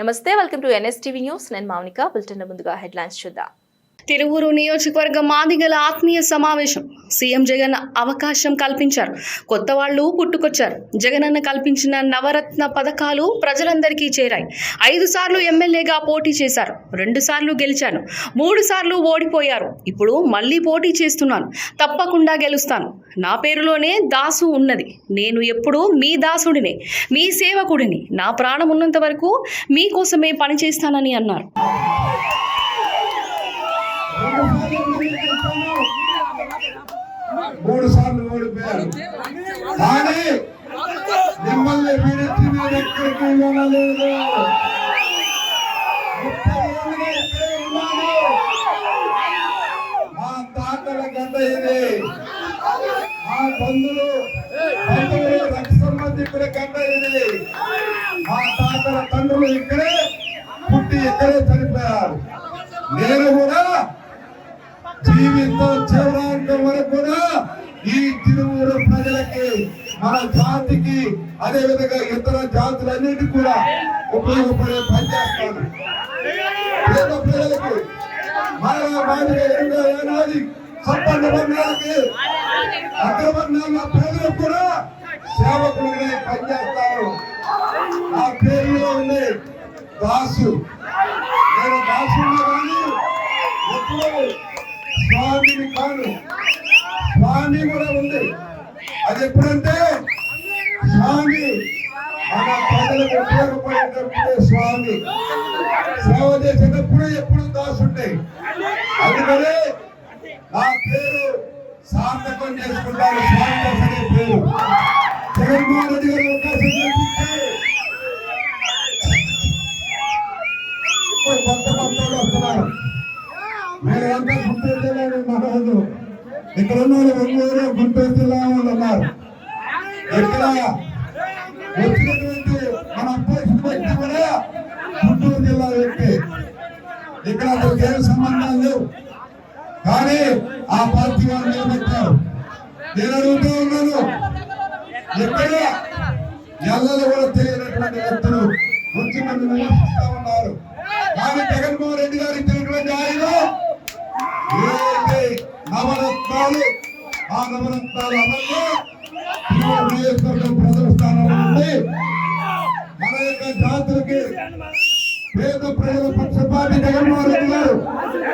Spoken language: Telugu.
నమస్తే వెల్కమ్ టు ఎన్ఎస్టీవీ న్యూస్. నేను మౌనిక. బులెటిన్ ముందుగా హెడ్లైన్స్ చూద్దాం. తిరువురు నియోజకవర్గ మాదిగల ఆత్మీయ సమావేశం సీఎం జగన్ అవకాశం కల్పించారు. కొత్త వాళ్ళు పుట్టుకొచ్చారు. జగనన్న కల్పించిన నవరత్న పథకాలు ప్రజలందరికీ చేరాయి. ఐదు సార్లు ఎమ్మెల్యేగా పోటీ చేశారు. రెండు సార్లు గెలిచాను. మూడు సార్లు ఓడిపోయారు. ఇప్పుడు మళ్ళీ పోటీ చేస్తున్నాను. తప్పకుండా గెలుస్తాను. నా పేరులోనే దాసు ఉన్నది. నేను ఎప్పుడూ మీ దాసుడినే మీ సేవకుడిని. నా ప్రాణం ఉన్నంత వరకు మీకోసమే పనిచేస్తానని అన్నారు. మూడు సార్లు ఓడిపోయారు. కానీ మిమ్మల్ని విడిచి మీద ఎక్కడికి వెళ్ళలేదు. మా తాతల గత ఇది. మా బంధువులు బంధువులు రక్త సంబంధికుల గడ్డ ఇది. మా తాతల తండ్రులు ఇక్కడే పుట్టి ఇక్కడే చనిపోయారు. నేను కూడా ప్రజలకి మన జాతికి అదే విధంగా ఇతర జాతులన్నిటి కూడా ఉపయోగపడే పని చేస్తాను. పేద పిల్లలకు మన మాదిరి ఎన్నో ఏనాది సంపన్న వర్గాలకి అగ్రవర్ణాల ప్రజలకు కూడా సేవకులుగా పనిచేస్తాను ఆ పేరులో ఉండే దాసు. నేను దాసున్నా కానీ ఎప్పుడు స్వామిని కాను. స్వామి కూడా అది ఎప్పుడంటే? స్వామి మన ప్రజలకు ఉపయోగపడేటప్పుడే స్వామి. సేవ చేసేటప్పుడు ఎప్పుడు దాసుండే. అందుకనే నా పేరు సార్థకం చేసుకుంటాను స్వామి అనే పేరు. జగన్మోహన్ రెడ్డి గారు అవకాశం కల్పిస్తే ఇప్పుడు కొత్త కొత్త వస్తున్నారు. మీరంతా ఎంత జిల్లా మనవద్దు ఇక్కడ ఉన్న వాళ్ళు ఒంగోలు గుంటూరు జిల్లా వాళ్ళు ఉన్నారు. ఇక్కడ వచ్చినటువంటి మన అపోజిషన్ వ్యక్తి కూడా గుంటూరు జిల్లా వ్యక్తి. ఇక్కడ అతనికి ఏం సంబంధాలు లేవు. కానీ ఆ పార్టీ వాళ్ళు నిలబెట్టారు. నేను అడుగుతూ ఉన్నాను ఎక్కడ ఎల్లలు కూడా తెలియనటువంటి వ్యక్తులు వచ్చి నన్ను విమర్శిస్తా ఉన్నారు. కానీ జగన్మోహన్ రెడ్డి గారు ఇచ్చినటువంటి ఆయన ఏదైతే నవరత్నాలు ఆ గమనించాలి అమల్లో ప్రథమ స్థానంలో ఉంది మన యొక్క జాతులకి పేద ప్రజల పక్షపాతి జగన్మోహన్ రెడ్డి గారు